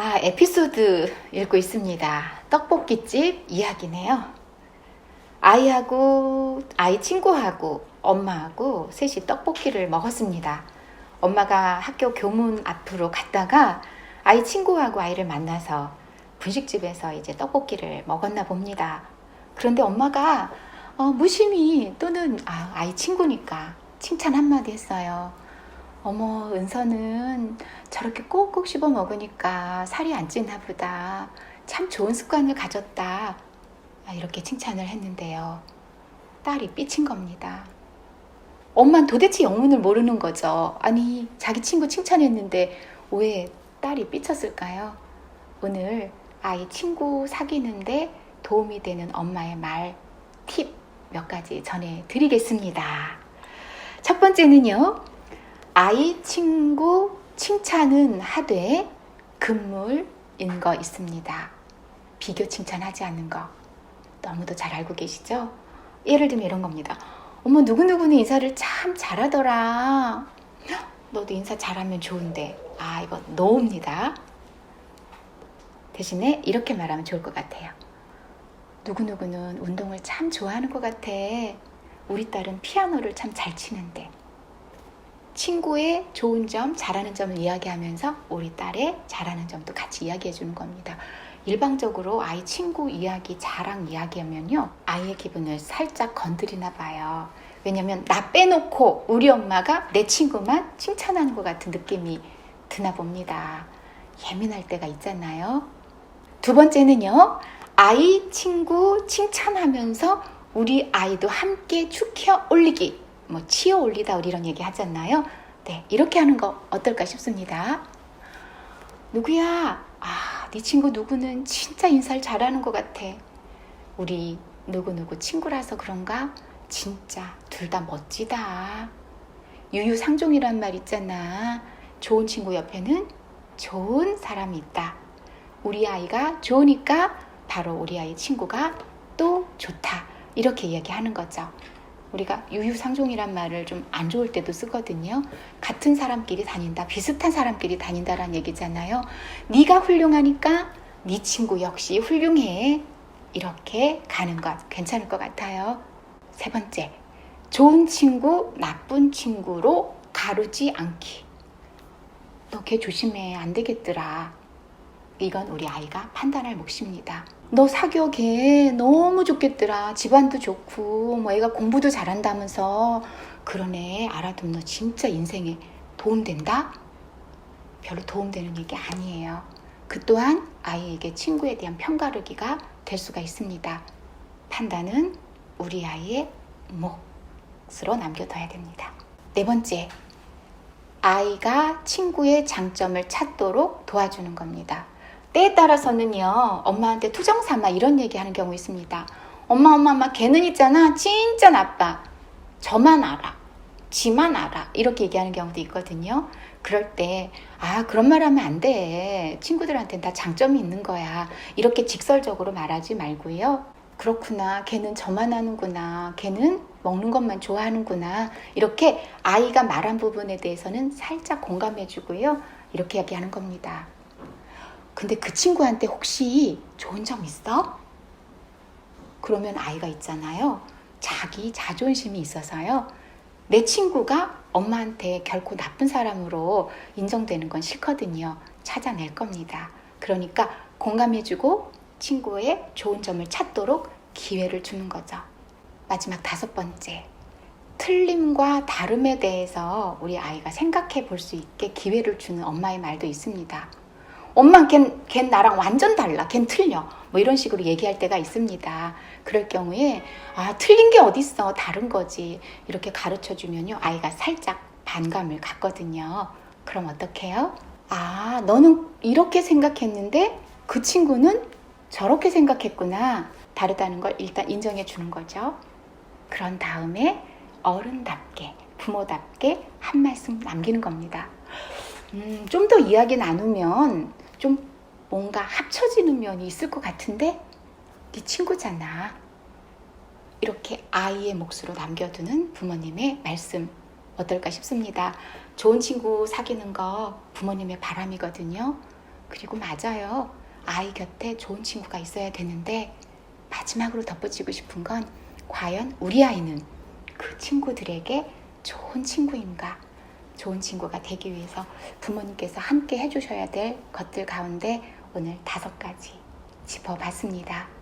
아, 에피소드 읽고 있습니다. 떡볶이집 이야기네요. 아이하고, 아이 친구하고, 엄마하고 셋이 떡볶이를 먹었습니다. 엄마가 학교 교문 앞으로 갔다가 아이 친구하고 아이를 만나서 분식집에서 이제 떡볶이를 먹었나 봅니다. 그런데 엄마가 어, 무심히 또는 아, 아이 친구니까 칭찬 한마디 했어요. 어머, 은서는 저렇게 꼭꼭 씹어 먹으니까 살이 안 찌나 보다. 참 좋은 습관을 가졌다. 아, 이렇게 칭찬을 했는데요. 딸이 삐친 겁니다. 엄마는 도대체 영문을 모르는 거죠. 아니, 자기 친구 칭찬했는데 왜 딸이 삐쳤을까요? 오늘 아이 친구 사귀는데 도움이 되는 엄마의 말, 팁 몇 가지 전해드리겠습니다. 첫 번째는요, 아이 친구 칭찬은 하되 금물인 거 있습니다. 비교 칭찬하지 않는 거. 너무도 잘 알고 계시죠? 예를 들면 이런 겁니다. 어머, 누구누구는 인사를 참 잘하더라. 헉, 너도 인사 잘하면 좋은데. 아, 이거 노입니다. 대신에 이렇게 말하면 좋을 것 같아요. 누구누구는 운동을 참 좋아하는 것 같아. 우리 딸은 피아노를 참 잘 치는데. 친구의 좋은 점, 잘하는 점을 이야기하면서 우리 딸의 잘하는 점도 같이 이야기해 주는 겁니다. 일방적으로 아이 친구 이야기, 자랑 이야기하면요. 아이의 기분을 살짝 건드리나 봐요. 왜냐면 나 빼놓고 우리 엄마가 내 친구만 칭찬하는 것 같은 느낌이 드나 봅니다. 예민할 때가 있잖아요. 두 번째는요. 아이 친구 칭찬하면서 우리 아이도 함께 축혀 올리기. 뭐 치어 올리다 우리 이런 얘기 하잖아요. 네, 이렇게 하는 거 어떨까 싶습니다. 누구야? 아, 네 친구 누구는 진짜 인사를 잘하는 것 같아. 우리 누구누구 친구라서 그런가? 진짜 둘 다 멋지다. 유유상종이란 말 있잖아. 좋은 친구 옆에는 좋은 사람이 있다. 우리 아이가 좋으니까 바로 우리 아이 친구가 또 좋다. 이렇게 이야기하는 거죠. 우리가 유유상종이란 말을 좀 안 좋을 때도 쓰거든요. 같은 사람끼리 다닌다, 비슷한 사람끼리 다닌다라는 얘기잖아요. 네가 훌륭하니까 네 친구 역시 훌륭해. 이렇게 가는 것 괜찮을 것 같아요. 세 번째, 좋은 친구, 나쁜 친구로 가르지 않기. 너 걔 조심해. 안 되겠더라. 이건 우리 아이가 판단할 몫입니다. 너 사겨 걔 너무 좋겠더라. 집안도 좋고 뭐 애가 공부도 잘한다면서 그러네. 알아두면 너 진짜 인생에 도움된다? 별로 도움되는 얘기 아니에요. 그 또한 아이에게 친구에 대한 편가르기가 될 수가 있습니다. 판단은 우리 아이의 몫으로 남겨둬야 됩니다. 네 번째, 아이가 친구의 장점을 찾도록 도와주는 겁니다. 때에 따라서는요, 엄마한테 투정 삼아 이런 얘기 하는 경우 있습니다. 엄마, 엄마, 엄마, 걔는 있잖아. 진짜 나빠. 저만 알아. 지만 알아. 이렇게 얘기하는 경우도 있거든요. 그럴 때, 아, 그런 말 하면 안 돼. 친구들한테는 다 장점이 있는 거야. 이렇게 직설적으로 말하지 말고요. 그렇구나. 걔는 저만 하는구나. 걔는 먹는 것만 좋아하는구나. 이렇게 아이가 말한 부분에 대해서는 살짝 공감해주고요. 이렇게 이야기하는 겁니다. 근데 그 친구한테 혹시 좋은 점 있어? 그러면 아이가 있잖아요. 자기 자존심이 있어서요. 내 친구가 엄마한테 결코 나쁜 사람으로 인정되는 건 싫거든요. 찾아낼 겁니다. 그러니까 공감해주고 친구의 좋은 점을 찾도록 기회를 주는 거죠. 마지막 다섯 번째. 틀림과 다름에 대해서 우리 아이가 생각해 볼 수 있게 기회를 주는 엄마의 말도 있습니다. 엄마, 걘, 걘 나랑 완전 달라. 걘 틀려. 뭐 이런 식으로 얘기할 때가 있습니다. 그럴 경우에, 아, 틀린 게 어딨어. 다른 거지. 이렇게 가르쳐 주면요. 아이가 살짝 반감을 갖거든요. 그럼 어떡해요? 아, 너는 이렇게 생각했는데 그 친구는 저렇게 생각했구나. 다르다는 걸 일단 인정해 주는 거죠. 그런 다음에 어른답게, 부모답게 한 말씀 남기는 겁니다. 음, 좀 더 이야기 나누면 좀 뭔가 합쳐지는 면이 있을 것 같은데 네 친구잖아. 이렇게 아이의 몫으로 남겨두는 부모님의 말씀 어떨까 싶습니다. 좋은 친구 사귀는 거 부모님의 바람이거든요. 그리고 맞아요. 아이 곁에 좋은 친구가 있어야 되는데 마지막으로 덧붙이고 싶은 건 과연 우리 아이는 그 친구들에게 좋은 친구인가? 좋은 친구가 되기 위해서 부모님께서 함께 해주셔야 될 것들 가운데 오늘 다섯 가지 짚어봤습니다.